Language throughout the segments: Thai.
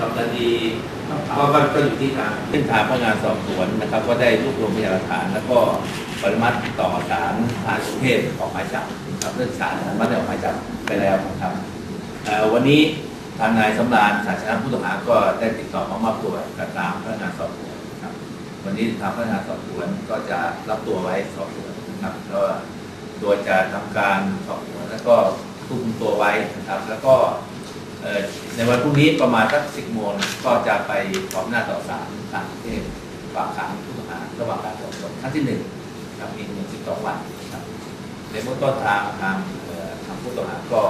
ทำคดีก็ก็ก็อยู่ที่ทางเส้นทางพนักงานสอบสวนนะครับ ก็ได้รวบรวมพยานหลักฐาน แล้วก็ปริมัดต่อศาลทางสุเทพออกหมายจับนะครับเรื่องศาลอนุมัดได้ออกหมายจับไปแล้วนะครับเอ่อวันนี้ทางนายสำราญสาชนะผู้ต้องหาก็ได้ติดต่อมามอบตัวกับตามพนักงานสอบสวนนะครับ วันนี้ทางพนักงานสอบสวนก็จะรับตัวไว้สอบสวนนะครับก็โดยจะทำการสอบสวนแล้วก็ควบคุมตัวไว้นะครับ แล้วก็เอ่อ ในวันพรุ่งนี้ประมาณสักสิบโมงก็จะไปพร้อมหน้าจต่อศาลต่างประเทศฝากขังผู้ต้องหาระหว่างการสอบสวนครั้งที่หนึ่งนะครับอีกหนึ่งสิบสองวันนะครับในเบื้องต้นทางทางเอ่อทางผู้ต้องหาก็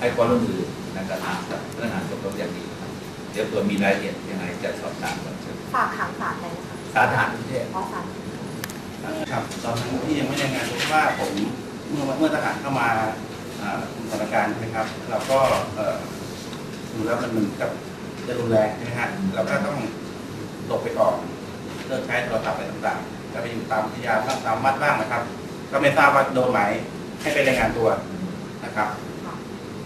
ให้ความร่วมมือในการทำกับพนักงานสอบสวนอย่างดีนะครับเดี๋ยวเผื่อมีรายละเอียดยังไงจะสอบถามกันเชิญฝากขังศาลไปนะคะสาธารณประเทศเพราะศาลครับตอนนั้นที่ยังไม่ได้งานเพราะว่าผมเมื่อเมื่อทหารเข้ามาอ่าคุมสถานการณ์ใช่ไหมครับ เราก็เอ่อ ดูแล้วมันเหมือนกับจะรุนแรงใช่ไหมฮะเราก็ต้องตกไปก่อนเลิกใช้โทรศัพท์อะไรต่างๆจะไปอยู่ตามพยานบ้างตามวัดบ้างนะครับ ก็ไม่ทราบว่าโดนหมายให้ไปรายงานตัวนะครับค่ะ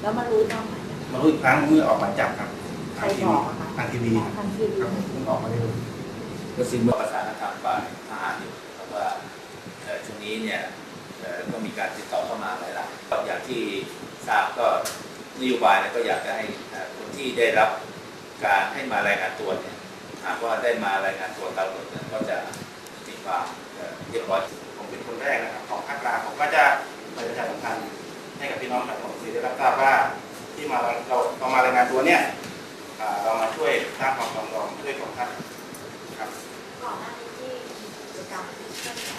แล้วมารู้ตอนไหนอะมารู้อีกครั้งเมื่อออกหมายจับครับใครทางทีบวีอกอะคะทางทีวีครับทางทีวีครับเพิ่งออกมาได้รู้ก็ซึ่งเมื่อประสานทางฝ่ายทหารอยู่เพราะว่าเอ่อช่วงนี้เนี่ยเอ่อก็มีการติดต่อเข้ามาหลายรายก็อย่างที่ทราบก็ นโยบายเนี่ยก็อยากจะให้คนที่ได้รับการให้มารายงานตัวเนี่ยหากว่าได้มารายงานตัวตามกฎเนี่ยก็จะมีความเรียบร้อยผมเป็นคนแรกนะครับของภาคกลางผมก็จะประชาสัมพันธ์ให้กับพี่น้องชาวผมสีได้รับทราบว่าที่มาเราเรามารายงานตัวเนี่ยเรามาช่วยสร้างความปรองดองช่วยของท่านครับก่อนหน้านี้ที่กิจกรรมที่เคลื่อนไหว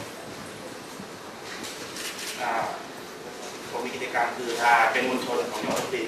อ่า ผมมีกิจกรรมคือพาเป็นมวลชนของยอดตี